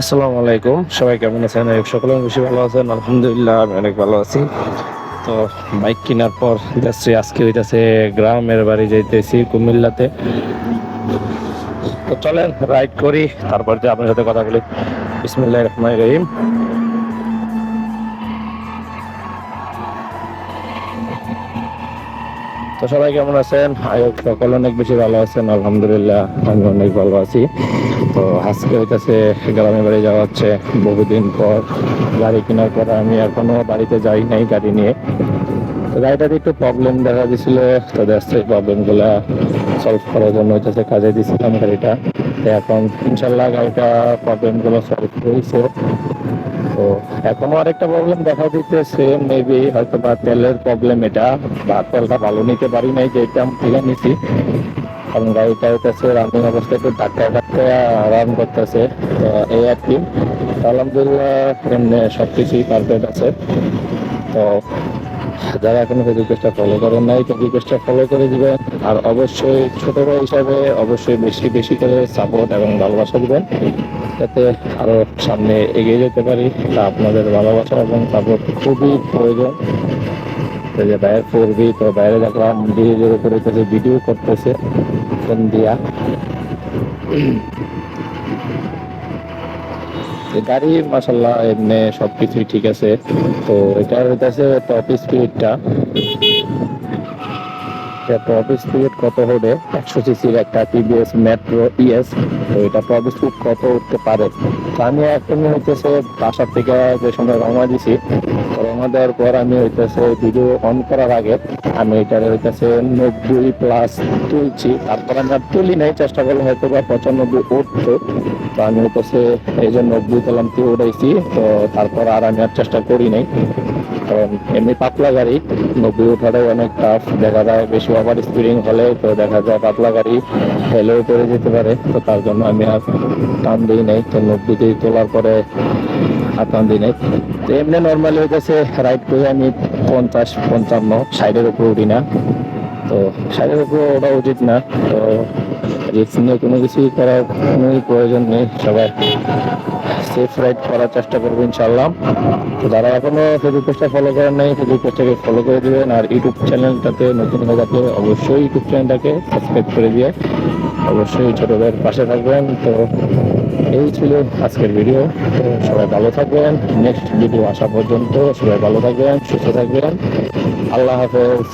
আসসালামু আলাইকুম। সবাই কেমন আছেন? সকলে বেশি ভালো আছেন। আলহামদুলিল্লাহ, আমি অনেক ভালো আছি। তো বাইক কেনার পর যাচ্ছি। আজকে হইতেছে গ্রামের বাড়ি যাইতেছি কুমিল্লাতে। তো চলেন, রাইড করি। তারপর যে আপনার সাথে কথা বলি। বিসমুল্লাহ রহমান রহিম। তো সবাই কেমন আছেন? আয়োগ সকল অনেক বেশি ভালো আছেন, আলহামদুলিল্লাহ আমি অনেক ভালো আছি। তো আজকে হইতেছে গ্রামে বাড়ি যাওয়া হচ্ছে, বহুদিন পর গাড়ি কেনার পর আমি এখনও বাড়িতে যাই নাই গাড়ি নিয়ে। তো গাড়িটাতে একটু প্রবলেম দেখা দিছিল, তো দেখছি প্রবলেমগুলা সলভ করার জন্য হইতেছে কাজে দিছিলাম গাড়িটা। তো এখন ইনশাল্লাহ গাড়িটা প্রবলেমগুলো সলভ হয়েছে তো এখনও আরেকটা প্রবলেম দেখা দিতেছে মেবি হয়তো বা তেলের প্রবলেম এটা, বা তেলটা ভালো নিতে পারি নাই যে এটা আমি ফিরে নিছি। কারণ গাড়িটা হইতেছে রানিং অবস্থায় একটু ধাক্কা ধাক্কা রান করতেছে, তো এই আর কি। আলহামদুলিল্লাহ সব কিছুই পারফেক্ট আছে। তো যারা এখনও রিকোয়েস্টটা ফলো করেন নাই তো রিকোয়েস্টটা ফলো করে দিবেন। আর অবশ্যই ছোট ভাই হিসাবে অবশ্যই বেশি বেশি করে সাপোর্ট এবং ভালোবাসা দিবেন, যাতে আরও সামনে এগিয়ে যেতে পারি। তা আপনাদের ভালোবাসা এবং সাপোর্ট খুবই প্রয়োজন। যে বাইরে করবি তো বাইরে দেখলাম, ধীরে ধীরে করে ভিডিও করতেছে। ফোন দিয়া। গাড়ি মাসাল্লাহ এমনি সবকিছুই ঠিক আছে। তো এটা হইতেছে টপ স্পিডটা টপ স্পিড কত হবে? একশো সিসির একটা টিভিএস মেট্রো ইএস তো এটা টপ স্পিড কত উঠতে পারে? তো আমি এখন হইতেছে বাসার থেকে যে সময় রওনা দিছি দেওয়ার পর আমি হইতেছে ভিডিও অন করার আগে আমি এটার হইতেছে নব্বই প্লাস তুলছি। তারপর আমি আর তুলি নাই, চেষ্টা করলে হয়তো বা পঁচানব্বই উঠতো। তো আমি হইতেছে এই যে নব্বই পেলাম তুই উঠাইছি, তো তারপর আর আমি আর চেষ্টা করি নাই। কারণ এমনি পাতলা গাড়ি, নব্বই ওঠাটাই অনেক টাফ দেখা যায় বেশি ওভার স্পিডিং হলে তো দেখা যায় পাতলা গাড়ি হেলেও পড়ে যেতে পারে। তো তার জন্য আমি আর টান দিই নাই। তো নব্বইতে তোলার পরে আর দিনে তো এমনি নর্মালি হইতেছে রাইড করে আমি পঞ্চাশ, পঞ্চান্ন সাইডের উপর উঠি না। তো সাইডের উপর ওটা উচিত না। তো রিস্ক নিয়ে কোনো কিছুই করার কোনো প্রয়োজন নেই সবাই সেফ রাইড করার চেষ্টা করব ইনশাল্লাহ তো যারা এখনও ফেসবুক পেজটা ফলো করেন নাই ফেসবুক পেজটাকে ফলো করে দিবেন। আর ইউটিউব চ্যানেলটাতে নতুন হয়ে থাকলে অবশ্যই ইউটিউব চ্যানেলটাকে সাবস্ক্রাইব করে দিয়ে অবশ্যই ছোটদের পাশে থাকবেন। তো এই ছিল আজকের ভিডিও তো সবাই ভালো থাকবেন। নেক্সট ভিডিও আসা পর্যন্ত সবাই ভালো থাকবেন, সুস্থ থাকবেন। আল্লাহ হাফেজ।